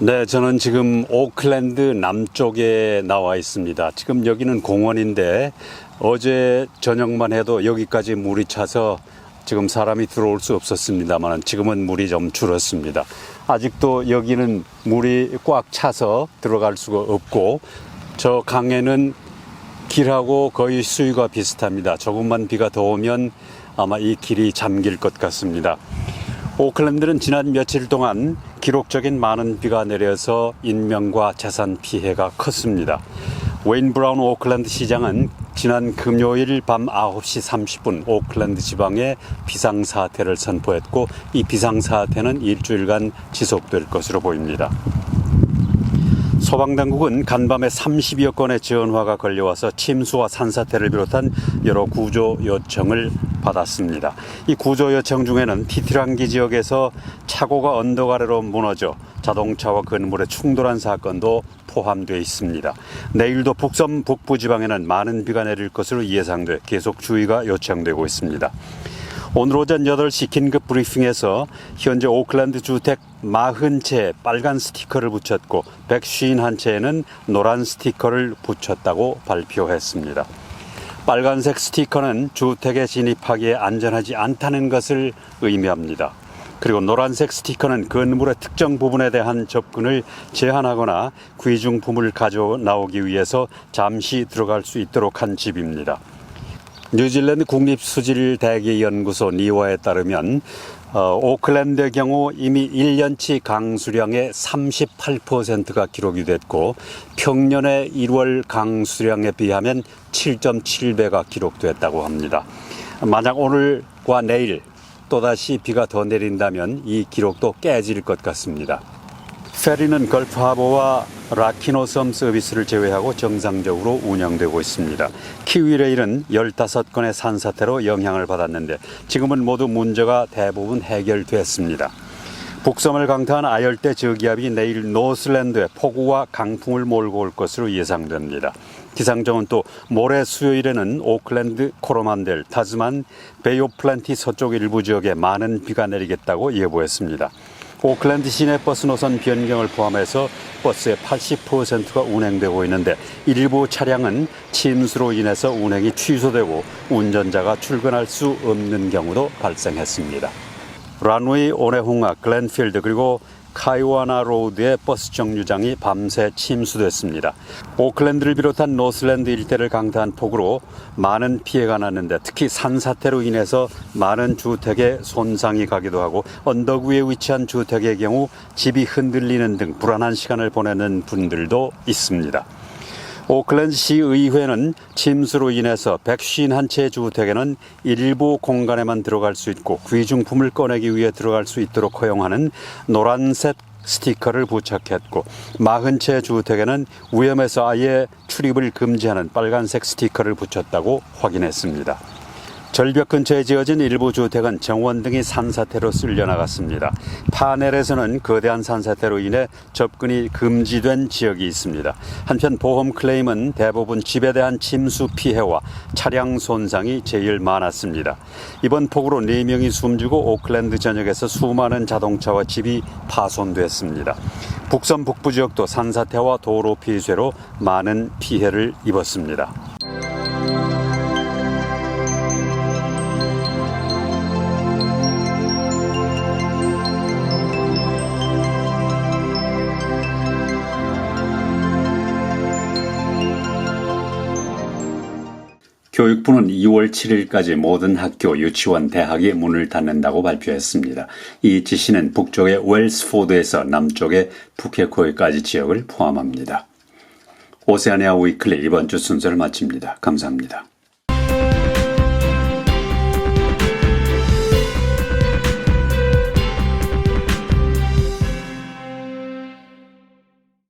네, 저는 지금 오클랜드 남쪽에 나와 있습니다. 지금 여기는 공원인데 어제 저녁만 해도 여기까지 물이 차서 지금 사람이 들어올 수 없었습니다만 지금은 물이 좀 줄었습니다. 아직도 여기는 물이 꽉 차서 들어갈 수가 없고 저 강에는 길하고 거의 수위가 비슷합니다. 조금만 비가 더 오면 아마 이 길이 잠길 것 같습니다. 오클랜드는 지난 며칠 동안 기록적인 많은 비가 내려서 인명과 재산 피해가 컸습니다. 웨인 브라운 오클랜드 시장은 지난 금요일 밤 9시 30분 오클랜드 지방에 비상사태를 선포했고 이 비상사태는 일주일간 지속될 것으로 보입니다. 소방당국은 간밤에 30여 건의 전화가 걸려와서 침수와 산사태를 비롯한 여러 구조 요청을 받았습니다. 이 구조 요청 중에는 티티랑기 지역에서 차고가 언덕 아래로 무너져 자동차와 건물에 충돌한 사건도 포함되어 있습니다. 내일도 북섬 북부 지방에는 많은 비가 내릴 것으로 예상돼 계속 주의가 요청되고 있습니다. 오늘 오전 8시 긴급 브리핑에서 현재 오클랜드 주택 40채에 빨간 스티커를 붙였고 151채에는 노란 스티커를 붙였다고 발표했습니다. 빨간색 스티커는 주택에 진입하기에 안전하지 않다는 것을 의미합니다. 그리고 노란색 스티커는 건물의 특정 부분에 대한 접근을 제한하거나 귀중품을 가져 나오기 위해서 잠시 들어갈 수 있도록 한 집입니다. 뉴질랜드 국립수질대기연구소 니와에 따르면 어, 오클랜드의 경우 이미 1년치 강수량의 38%가 기록이 됐고 평년의 1월 강수량에 비하면 7.7배가 기록됐다고 합니다. 만약 오늘과 내일 또다시 비가 더 내린다면 이 기록도 깨질 것 같습니다. 페리는 걸프하버와 라키노섬 서비스를 제외하고 정상적으로 운영되고 있습니다. 키위레일은 15건의 산사태로 영향을 받았는데 지금은 모두 문제가 대부분 해결됐습니다. 북섬을 강타한 아열대 저기압이 내일 노슬랜드에 폭우와 강풍을 몰고 올 것으로 예상됩니다. 기상청은 또 모레 수요일에는 오클랜드, 코로만델, 타즈만, 베이오플랜티 서쪽 일부 지역에 많은 비가 내리겠다고 예보했습니다. 오클랜드 시내 버스 노선 변경을 포함해서 버스의 80%가 운행되고 있는데 일부 차량은 침수로 인해서 운행이 취소되고 운전자가 출근할 수 없는 경우도 발생했습니다. 란웨이 오네홍아 글렌필드 그리고 카이와나 로드의 버스 정류장이 밤새 침수됐습니다. 오클랜드를 비롯한 노슬랜드 일대를 강타한 폭우로 많은 피해가 났는데 특히 산사태로 인해서 많은 주택에 손상이 가기도 하고 언덕 위에 위치한 주택의 경우 집이 흔들리는 등 불안한 시간을 보내는 분들도 있습니다. 오클랜드시 의회는 침수로 인해서 151채 주택에는 일부 공간에만 들어갈 수 있고 귀중품을 꺼내기 위해 들어갈 수 있도록 허용하는 노란색 스티커를 부착했고 40채 주택에는 위험해서 아예 출입을 금지하는 빨간색 스티커를 붙였다고 확인했습니다. 절벽 근처에 지어진 일부 주택은 정원 등이 산사태로 쓸려나갔습니다. 파넬에서는 거대한 산사태로 인해 접근이 금지된 지역이 있습니다. 한편 보험 클레임은 대부분 집에 대한 침수 피해와 차량 손상이 제일 많았습니다. 이번 폭우로 4명이 숨지고 오클랜드 전역에서 수많은 자동차와 집이 파손됐습니다. 북섬 북부 지역도 산사태와 도로 피쇄로 많은 피해를 입었습니다. 교육부는 2월 7일까지 모든 학교, 유치원, 대학이 문을 닫는다고 발표했습니다. 이 지시는 북쪽의 웰스포드에서 남쪽의 푸케코에까지 지역을 포함합니다. 오세아니아 위클리 이번 주 순서를 마칩니다. 감사합니다.